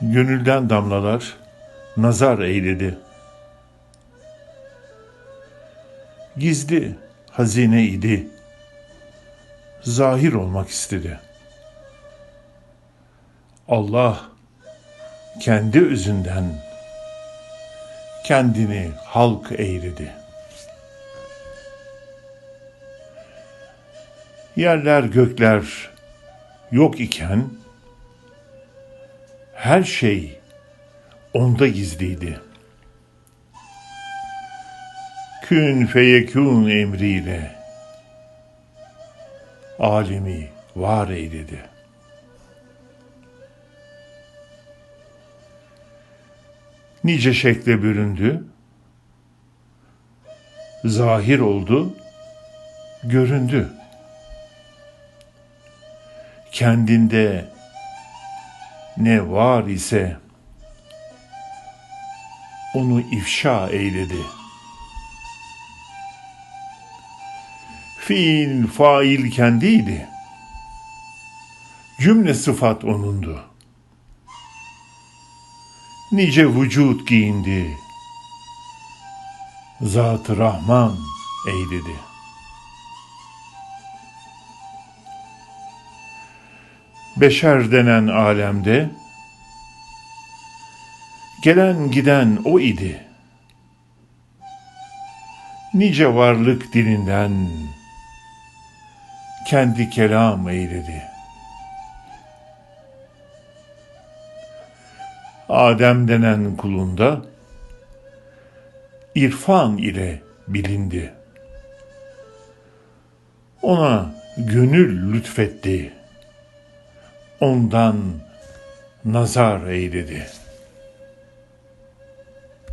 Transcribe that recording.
Gönülden damlalar nazar eyledi. Gizli hazine idi. Zahir olmak istedi. Allah kendi özünden kendini halk eyledi. Yerler gökler yok iken her şey onda gizliydi. Kün feyekûn emriyle alemi var eyledi. Nice şekle büründü, zahir oldu, göründü. Kendinde ne var ise onu ifşa eyledi. Fiil, fail kendiydi. Cümle sıfat onundu. Nice vücut giyindi. Zat-ı Rahman eyledi. Beşer denen alemde gelen giden o idi. Nice varlık dilinden kendi kelam eyledi. Adem denen kulunda irfan ile bilindi. Ona gönül lütfetti. Ondan nazar eyledi.''